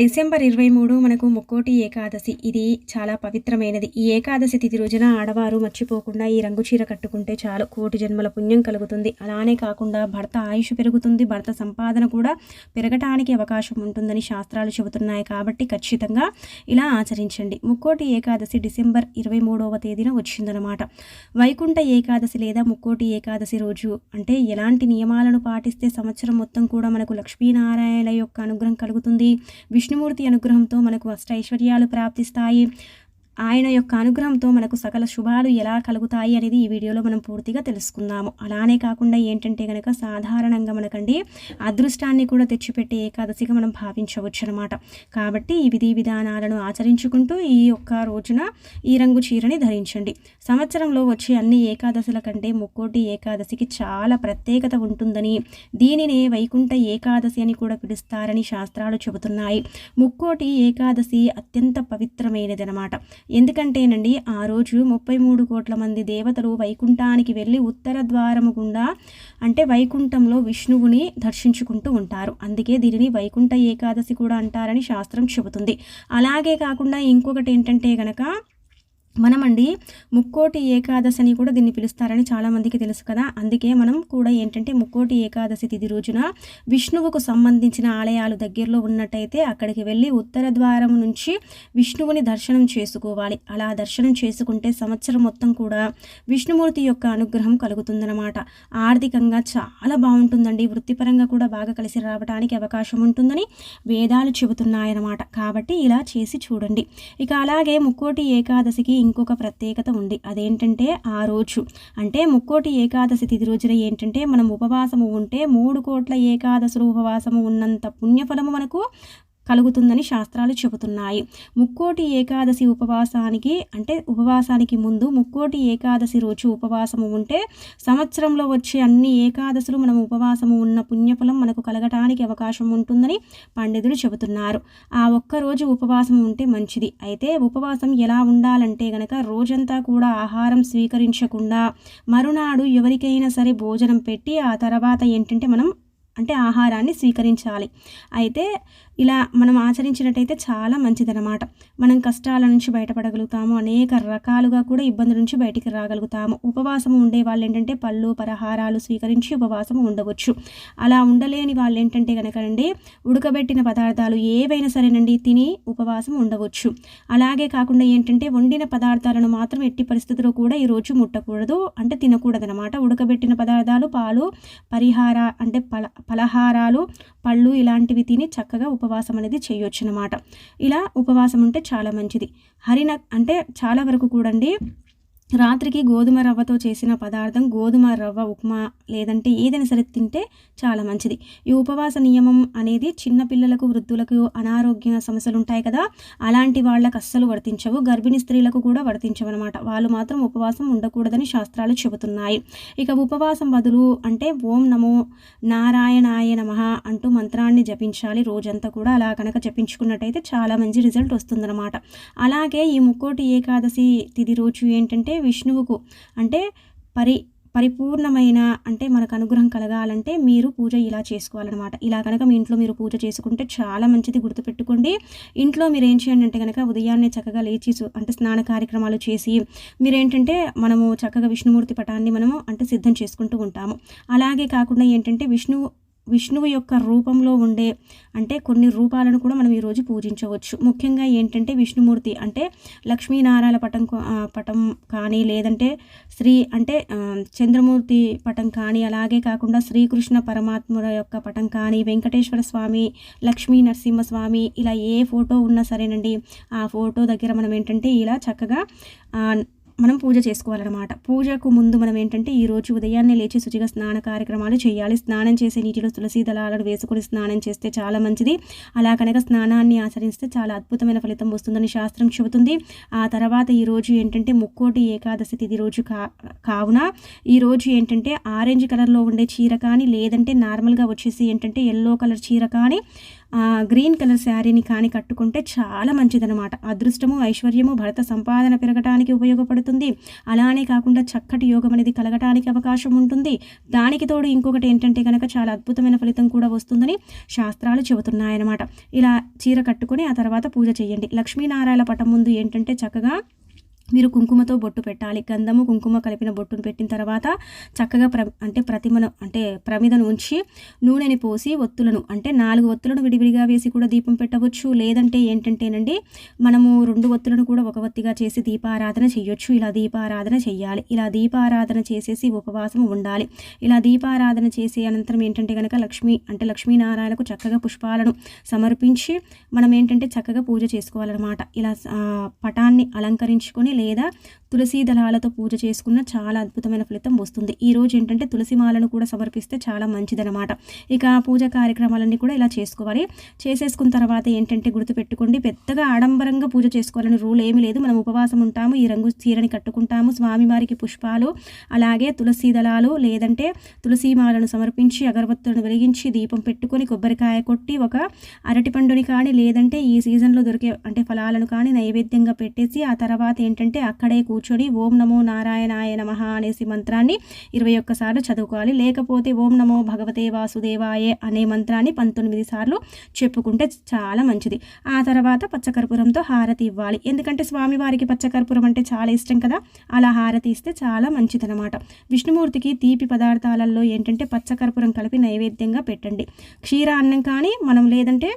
December ఇరవై మూడు మనకు ముక్కోటి ఏకాదశి. ఇది చాలా పవిత్రమైనది. ఈ ఏకాదశి తిథి రోజున ఆడవారు మర్చిపోకుండా ఈ రంగు చీర కట్టుకుంటే చాలు. కోటి జన్మల పుణ్యం కలుగుతుంది. అలానే కాకుండా భర్త ఆయుష్ పెరుగుతుంది. భర్త సంపాదన కూడా పెరగటానికి అవకాశం ఉంటుందని శాస్త్రాలు చెబుతున్నాయి కాబట్టి ఖచ్చితంగా ఇలా ఆచరించండి. ముక్కోటి ఏకాదశి డిసెంబర్ ఇరవై మూడవ తేదీన వచ్చిందనమాట వైకుంఠ ఏకాదశి లేదా ముక్కోటి ఏకాదశి రోజు అంటే ఎలాంటి నియమాలను పాటిస్తే సంవత్సరం మొత్తం కూడా మనకు లక్ష్మీనారాయణ యొక్క అనుగ్రహం కలుగుతుంది. విష్ణుమూర్తి అనుగ్రహంతో మనకు అష్టైశ్వర్యాలు ప్రాప్తిస్తాయి. ఆయన యొక్క అనుగ్రహంతో మనకు సకల శుభాలు ఎలా కలుగుతాయి అనేది ఈ వీడియోలో మనం పూర్తిగా తెలుసుకుందాము. అలానే కాకుండా ఏంటంటే కనుక సాధారణంగా మనకండి అదృష్టాన్ని కూడా తెచ్చిపెట్టే ఏకాదశిగా మనం భావించవచ్చు అనమాట కాబట్టి ఈ విధి విధానాలను ఆచరించుకుంటూ ఈ యొక్క రోజున ఈ రంగు చీరని ధరించండి. సంవత్సరంలో వచ్చే అన్ని ఏకాదశుల కంటే ముక్కోటి ఏకాదశికి చాలా ప్రత్యేకత ఉంటుందని దీనినే వైకుంఠ ఏకాదశి అని కూడా పిలుస్తారని శాస్త్రాలు చెబుతున్నాయి. ముక్కోటి ఏకాదశి అత్యంత పవిత్రమైనది అనమాట ఎందుకంటేనండి ఆ రోజు ముప్పై మూడు కోట్ల మంది దేవతలు వైకుంఠానికి వెళ్ళి ఉత్తర ద్వారము గుండా అంటే వైకుంఠంలో విష్ణువుని దర్శించుకుంటూ ఉంటారు. అందుకే దీనిని వైకుంఠ ఏకాదశి కూడా అంటారని శాస్త్రం చెబుతుంది. అలాగే కాకుండా ఇంకొకటి ఏంటంటే గనక మనమండి ముక్కోటి ఏకాదశి అని కూడా దీన్ని పిలుస్తారని చాలామందికి తెలుసు కదా. అందుకే మనం కూడా ఏంటంటే ముక్కోటి ఏకాదశి తిథి రోజున విష్ణువుకు సంబంధించిన ఆలయాలు దగ్గరలో ఉన్నట్టయితే అక్కడికి వెళ్ళి ఉత్తర ద్వారం నుంచి విష్ణువుని దర్శనం చేసుకోవాలి. అలా దర్శనం చేసుకుంటే సంవత్సరం మొత్తం కూడా విష్ణుమూర్తి యొక్క అనుగ్రహం కలుగుతుందన్నమాట. ఆర్థికంగా చాలా బాగుంటుందండి. వృత్తిపరంగా కూడా బాగా కలిసి రావడానికి అవకాశం ఉంటుందని వేదాలు చెబుతున్నాయన్నమాట. కాబట్టి ఇలా చేసి చూడండి. ఇక అలాగే ముక్కోటి ఏకాదశికి ఇంకొక ప్రత్యేకత ఉంది. అదేంటంటే ఆ రోజు. అంటే ముక్కోటి ఏకాదశి తిథి రోజున ఏంటంటే మనం ఉపవాసము ఉంటే మూడు కోట్ల ఏకాదశులు ఉపవాసము ఉన్నంత పుణ్యఫలము మనకు కలుగుతుందని శాస్త్రాలు చెబుతున్నాయి. ముక్కోటి ఏకాదశి ఉపవాసానికి అంటే ఉపవాసానికి ముందు ముక్కోటి ఏకాదశి రోజు ఉపవాసము ఉంటే సంవత్సరంలో వచ్చే అన్ని ఏకాదశులు మనం ఉపవాసము ఉన్న పుణ్యఫలం మనకు కలగటానికి అవకాశం ఉంటుందని పండితులు చెబుతున్నారు. ఆ ఒక్క రోజు ఉపవాసం ఉంటే మంచిది. అయితే ఉపవాసం ఎలా ఉండాలంటే గనక రోజంతా కూడా ఆహారం స్వీకరించకుండా మరునాడు ఎవరికైనా సరే భోజనం పెట్టి ఆ తర్వాత ఏంటంటే మనం అంటే ఆహారాన్ని స్వీకరించాలి. అయితే ఇలా మనం ఆచరించినట్టయితే చాలా మంచిదన్నమాట. మనం కష్టాల నుంచి బయటపడగలుగుతాము. అనేక రకాలుగా కూడా ఇబ్బందుల నుంచి బయటికి రాగలుగుతాము. ఉపవాసం ఉండే వాళ్ళు ఏంటంటే పళ్ళు పరహారాలు స్వీకరించి ఉపవాసం ఉండవచ్చు. అలా ఉండలేని వాళ్ళు ఏంటంటే కనుకనండి ఉడకబెట్టిన పదార్థాలు ఏవైనా సరేనండి తిని ఉపవాసం ఉండవచ్చు. అలాగే కాకుండా ఏంటంటే వండిన పదార్థాలను మాత్రం ఎట్టి పరిస్థితుల్లో కూడా ఈరోజు ముట్టకూడదు. అంటే తినకూడదు అనమాట ఉడకబెట్టిన పదార్థాలు పాలు పరిహార అంటే పల పలహారాలు పళ్ళు ఇలాంటివి తిని చక్కగా ఉపవాసం అనేది చేయొచ్చు అనమాట ఇలా ఉపవాసం ఉంటే చాలా మంచిది. హరిన అంటే చాలా వరకు కూడండి రాత్రికి గోధుమ రవ్వతో చేసిన పదార్థం గోధుమ రవ్వ ఉప్మా లేదంటే ఏదైనా సరే తింటే చాలా మంచిది. ఈ ఉపవాస నియమం అనేది చిన్నపిల్లలకు వృద్ధులకు అనారోగ్య సమస్యలు ఉంటాయి కదా అలాంటి వాళ్ళకి అస్సలు వర్తించవు. గర్భిణీ స్త్రీలకు కూడా వర్తించవన్నమాట. వాళ్ళు మాత్రం ఉపవాసం ఉండకూడదని శాస్త్రాలు చెబుతున్నాయి. ఇక ఉపవాసం బదులు అంటే ఓం నమో నారాయణాయ నమ అంటూ మంత్రాన్ని జపించాలి. రోజంతా కూడా అలా కనుక జపించుకున్నట్టయితే చాలా మంచి రిజల్ట్ వస్తుందన్నమాట. అలాగే ఈ ముక్కోటి ఏకాదశి తిది రోజు ఏంటంటే అంటే విష్ణువుకు. అంటే పరి పరిపూర్ణమైన అంటే మనకు అనుగ్రహం కలగాలంటే మీరు పూజ ఇలా చేసుకోవాలన్నమాట. ఇలా కనుక మీ ఇంట్లో మీరు పూజ చేసుకుంటే చాలా మంచిది గుర్తుపెట్టుకోండి. ఇంట్లో మీరు ఏం చేయండి అంటే కనుక ఉదయాన్నే చక్కగా లేచి అంటే స్నాన కార్యక్రమాలు చేసి మీరేంటంటే మనము చక్కగా విష్ణుమూర్తి పటాన్ని మనము అంటే సిద్ధం చేసుకుంటూ ఉంటాము. అలాగే కాకుండా ఏంటంటే విష్ణువు విష్ణువు యొక్క రూపంలో ఉండే అంటే కొన్ని రూపాలను కూడా మనం ఈరోజు పూజించవచ్చు. ముఖ్యంగా ఏంటంటే విష్ణుమూర్తి అంటే లక్ష్మీనారాయణ పటం పటం కానీ లేదంటే శ్రీ అంటే చంద్రమూర్తి పటం కానీ అలాగే కాకుండా శ్రీకృష్ణ పరమాత్ముల యొక్క పటం కానీ వెంకటేశ్వర స్వామి లక్ష్మీ నరసింహస్వామి ఇలా ఏ ఫోటో ఉన్నా సరేనండి ఆ ఫోటో దగ్గర మనం ఏంటంటే ఇలా చక్కగా మనం పూజ చేసుకోవాలన్నమాట. పూజకు ముందు మనం ఏంటంటే ఈరోజు ఉదయాన్నే లేచి శుచిగా స్నాన కార్యక్రమాలు చేయాలి. స్నానం చేసే నీటిలో తులసి దళాలను వేసుకొని స్నానం చేస్తే చాలా మంచిది. అలా కనుక స్నానాన్ని ఆచరిస్తే చాలా అద్భుతమైన ఫలితం వస్తుందని శాస్త్రం చెబుతుంది. ఆ తర్వాత ఈరోజు ఏంటంటే ముక్కోటి ఏకాదశి తిది రోజు కా కావున ఈరోజు ఏంటంటే ఆరెంజ్ కలర్లో ఉండే చీర కానీ లేదంటే నార్మల్గా వచ్చేసి ఏంటంటే ఎల్లో కలర్ చీర కానీ గ్రీన్ కలర్ శారీని కానీ కట్టుకుంటే చాలా మంచిదనమాట అదృష్టము ఐశ్వర్యము భర్త సంపాదన పెరగటానికి ఉపయోగపడుతుంది. అలానే కాకుండా చక్కటి యోగం అనేది కలగటానికి అవకాశం ఉంటుంది. దానికి తోడు ఇంకొకటి ఏంటంటే కనుక చాలా అద్భుతమైన ఫలితం కూడా వస్తుందని శాస్త్రాలు చెబుతున్నాయన్నమాట. ఇలా చీర కట్టుకొని ఆ తర్వాత పూజ చేయండి. లక్ష్మీనారాయణ పటం ముందు ఏంటంటే చక్కగా మీరు కుంకుమతో బొట్టు పెట్టాలి. గంధము కుంకుమ కలిపిన బొట్టును పెట్టిన తర్వాత చక్కగా ప్ర అంటే ప్రతిమను అంటే ప్రమిదను ఉంచి నూనెని పోసి ఒత్తులను అంటే నాలుగు ఒత్తులను విడివిడిగా వేసి కూడా దీపం పెట్టవచ్చు. లేదంటే ఏంటంటేనండి మనము రెండు ఒత్తులను కూడా ఒక ఒత్తిగా చేసి దీపారాధన చేయొచ్చు ఇలా దీపారాధన చేయాలి ఇలా దీపారాధన చేసేసి ఉపవాసం ఉండాలి. ఇలా దీపారాధన చేసే అనంతరం ఏంటంటే కనుక లక్ష్మీ అంటే లక్ష్మీనారాయణకు చక్కగా పుష్పాలను సమర్పించి మనం ఏంటంటే చక్కగా పూజ చేసుకోవాలన్నమాట. ఇలా పటాన్ని అలంకరించుకొని లేదా తులసి దళాలతో పూజ చేసుకున్న చాలా అద్భుతమైన ఫలితం వస్తుంది. ఈ రోజు ఏంటంటే తులసి మాలను కూడా సమర్పిస్తే చాలా మంచిదనమాట ఇక పూజ కార్యక్రమాలన్నీ కూడా ఇలా చేసుకోవాలి. చేసేసుకున్న తర్వాత ఏంటంటే గుర్తుపెట్టుకోండి పెద్దగా ఆడంబరంగా పూజ చేసుకోవాలని రూల్ ఏమీ లేదు. మనం ఉపవాసం ఉంటాము ఈ రంగు చీరని కట్టుకుంటాము స్వామివారికి పుష్పాలు అలాగే తులసి దళాలు లేదంటే తులసి మాలను సమర్పించి అగరబత్తులను వెలిగించి దీపం పెట్టుకొని కొబ్బరికాయ కొట్టి ఒక అరటి పండుని కానీ లేదంటే ఈ సీజన్లో దొరికే అంటే ఫలాలను కానీ నైవేద్యంగా పెట్టేసి ఆ తర్వాత ఏంటంటే అక్కడే కూర్చొని ఓం నమో నారాయణాయ నమ అనేసి మంత్రాన్ని ఇరవై ఒక్కసార్లు చదువుకోవాలి. లేకపోతే ఓం నమో భగవతే వాసుదేవాయే అనే మంత్రాన్ని పంతొమ్మిది సార్లు చెప్పుకుంటే చాలా మంచిది. ఆ తర్వాత పచ్చకర్పూరంతో హారతి ఇవ్వాలి. ఎందుకంటే స్వామివారికి పచ్చకర్పూరం అంటే చాలా ఇష్టం కదా. అలా హారతి ఇస్తే చాలా మంచిదనమాట విష్ణుమూర్తికి తీపి పదార్థాలలో ఏంటంటే పచ్చకర్పూరం కలిపి నైవేద్యంగా పెట్టండి. క్షీర అన్నం కానీ మనం లేదంటే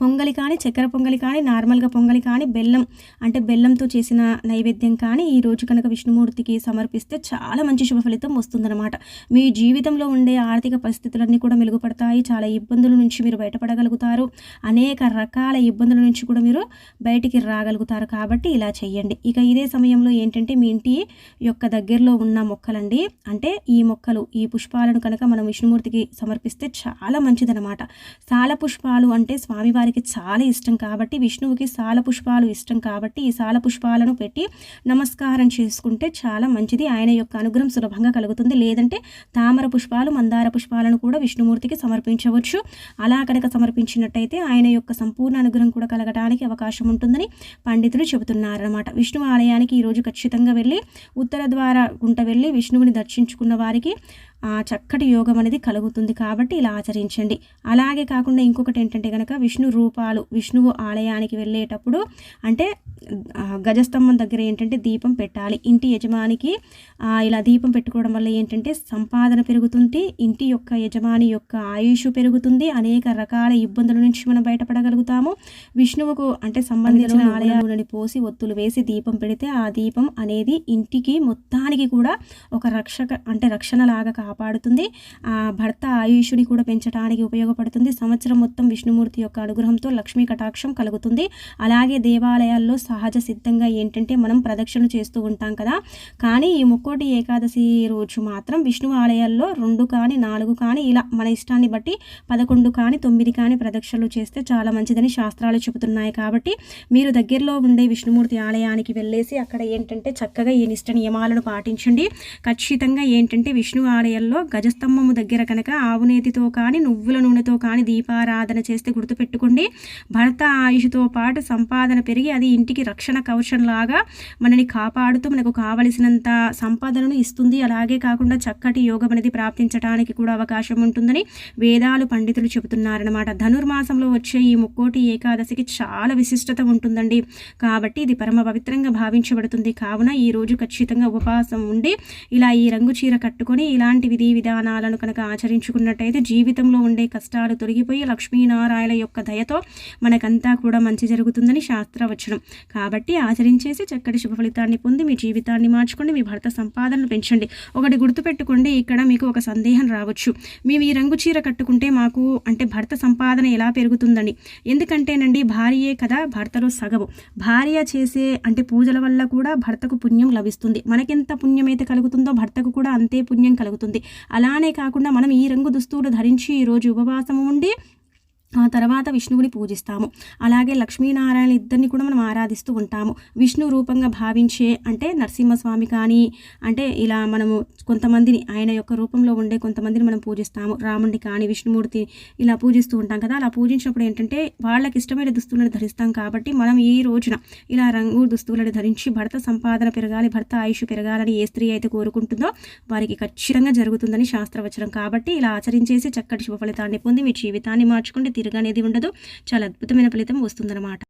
పొంగలి కానీ చక్కెర పొంగలి కానీ నార్మల్గా పొంగలి కానీ బెల్లం అంటే బెల్లంతో చేసిన నైవేద్యం కానీ ఈ రోజు కనుక విష్ణుమూర్తికి సమర్పిస్తే చాలా మంచి శుభ ఫలితం వస్తుందన్నమాట. మీ జీవితంలో ఉండే ఆర్థిక పరిస్థితులన్నీ కూడా మెరుగుపడతాయి. చాలా ఇబ్బందుల నుంచి మీరు బయటపడగలుగుతారు. అనేక రకాల ఇబ్బందుల నుంచి కూడా మీరు బయటికి రాగలుగుతారు. కాబట్టి ఇలా చేయండి ఇక ఇదే సమయంలో ఏంటంటే మీ ఇంటి యొక్క దగ్గరలో ఉన్న మొక్కలండి. అంటే ఈ మొక్కలు ఈ పుష్పాలను కనుక మనం విష్ణుమూర్తికి సమర్పిస్తే చాలా మంచిదనమాట సాల పుష్పాలు అంటే స్వామివారి వారికి చాలా ఇష్టం కాబట్టి విష్ణువుకి సాల పుష్పాలు ఇష్టం కాబట్టి ఈ సాల పుష్పాలను పెట్టి నమస్కారం చేసుకుంటే చాలా మంచిది. ఆయన యొక్క అనుగ్రహం సులభంగా కలుగుతుంది. లేదంటే తామర పుష్పాలు మందార పుష్పాలను కూడా విష్ణుమూర్తికి సమర్పించవచ్చు. అలా కనుక సమర్పించినట్టయితే ఆయన యొక్క సంపూర్ణ అనుగ్రహం కూడా కలగడానికి అవకాశం ఉంటుందని పండితులు చెబుతున్నారన్నమాట. విష్ణు ఆలయానికి ఈరోజు ఖచ్చితంగా వెళ్ళి ఉత్తర ద్వారా గుంట వెళ్ళి విష్ణువుని దర్శించుకున్న వారికి చక్కటి యోగం అనేది కలుగుతుంది కాబట్టి ఇలా ఆచరించండి. అలాగే కాకుండా ఇంకొకటి ఏంటంటే కనుక విష్ణు రూపాలు విష్ణువు ఆలయానికి వెళ్ళేటప్పుడు అంటే గజస్తంభం దగ్గర ఏంటంటే దీపం పెట్టాలి. ఇంటి యజమానికి ఇలా దీపం పెట్టుకోవడం వల్ల ఏంటంటే సంపాదన పెరుగుతుంది ఇంటి యొక్క యజమాని యొక్క ఆయుష్ పెరుగుతుంది. అనేక రకాల ఇబ్బందుల నుంచి మనం బయటపడగలుగుతాము. విష్ణువుకు అంటే సంబంధించిన ఆలయాలను పోసి ఒత్తులు వేసి దీపం పెడితే ఆ దీపం అనేది ఇంటికి మొత్తానికి కూడా ఒక రక్షక అంటే రక్షణలాగా కాపాడుతుంది. ఆ భర్త ఆయుష్ని కూడా పెంచడానికి ఉపయోగపడుతుంది. సంవత్సరం మొత్తం విష్ణుమూర్తి యొక్క అనుగ్రహంతో లక్ష్మీ కటాక్షం కలుగుతుంది. అలాగే దేవాలయాల్లో సహజ సిద్ధంగా ఏంటంటే మనం ప్రదక్షిణ చేస్తూ ఉంటాం కదా. కానీ ఈ ముక్కోటి ఏకాదశి రోజు మాత్రం విష్ణు ఆలయాల్లో రెండు కానీ నాలుగు కానీ ఇలా మన ఇష్టాన్ని బట్టి పదకొండు కానీ తొమ్మిది కానీ ప్రదక్షిణలు చేస్తే చాలా మంచిదని శాస్త్రాలు చెబుతున్నాయి కాబట్టి మీరు దగ్గరలో ఉండే విష్ణుమూర్తి ఆలయానికి వెళ్ళేసి అక్కడ ఏంటంటే చక్కగా ఈ నిష్ట నియమాలను పాటించండి. ఖచ్చితంగా ఏంటంటే విష్ణు ఆలయంలో గజస్తంభము దగ్గర కనుక ఆవునేతితో కానీ నువ్వుల నూనెతో కానీ దీపారాధన చేస్తే గుర్తుపెట్టుకోండి. భర్త ఆయుషుతో పాటు సంపాదన పెరిగి అది ఇంటికి రక్షణ కవచంలాగా మనని కాపాడుతూ మనకు కావలసినంత సంపదలను ఇస్తుంది. అలాగే కాకుండా చక్కటి యోగం అనేది ప్రాప్తించడానికి కూడా అవకాశం ఉంటుందని వేదాలు పండితులు చెబుతున్నారనమాట ధనుర్మాసంలో వచ్చే ఈ ముక్కోటి ఏకాదశికి చాలా విశిష్టత ఉంటుందండి. కాబట్టి ఇది పరమ పవిత్రంగా భావించబడుతుంది. కావున ఈ రోజు ఖచ్చితంగా ఉపవాసం ఉండి ఇలా ఈ రంగు చీర కట్టుకొని ఇలాంటి విధి విధానాలను కనుక ఆచరించుకున్నట్టయితే జీవితంలో ఉండే కష్టాలు తొలగిపోయి లక్ష్మీనారాయణ యొక్క దయతో మనకంతా కూడా మంచి జరుగుతుందని శాస్త్రవచనం. కాబట్టి ఆచరించేసి చక్కటి శుభ ఫలితాన్ని పొంది మీ జీవితాన్ని మార్చుకోండి మీ భర్త సంపాదనను పెంచండి. ఒకటి గుర్తుపెట్టుకోండి ఇక్కడ మీకు ఒక సందేహం రావచ్చు. మేము ఈ రంగు చీర కట్టుకుంటే మాకు అంటే భర్త సంపాదన ఎలా పెరుగుతుందండి? ఎందుకంటేనండి భార్యే కదా భర్తలో సగము. భార్య చేసే అంటే పూజల వల్ల కూడా భర్తకు పుణ్యం లభిస్తుంది. మనకెంత పుణ్యం అయితే కలుగుతుందో భర్తకు కూడా అంతే పుణ్యం కలుగుతుంది. అలానే కాకుండా మనం ఈ రంగు దుస్తువులు ధరించి ఈరోజు ఉపవాసము ఉండి ఆ తర్వాత విష్ణువుని పూజిస్తాము. అలాగే లక్ష్మీనారాయణ ఇద్దరిని కూడా మనం ఆరాధిస్తూ ఉంటాము. విష్ణు రూపంగా భావించే అంటే నరసింహస్వామి కానీ అంటే ఇలా మనము కొంతమందిని ఆయన యొక్క రూపంలో ఉండే కొంతమందిని మనం పూజిస్తాము. రాముడిని కానీ విష్ణుమూర్తి ఇలా పూజిస్తూ ఉంటాం కదా. అలా పూజించినప్పుడు ఏంటంటే వాళ్ళకి ఇష్టమైన దుస్తులను ధరిస్తాం కాబట్టి మనం ఈ రోజున ఇలా రంగు దుస్తువులను ధరించి భర్త సంపాదన పెరగాలి భర్త ఆయుష్ పెరగాలని ఏ స్త్రీ అయితే కోరుకుంటుందో వారికి ఖచ్చితంగా జరుగుతుందని శాస్త్రవచనం. కాబట్టి ఇలా ఆచరించేసి చక్కటి శుభ ఫలితాన్ని పొంది మీ జీవితాన్ని మార్చుకుంటే తిరగనేది ఉండదు. చాలా అద్భుతమైన ఫలితం వస్తుందన్నమాట.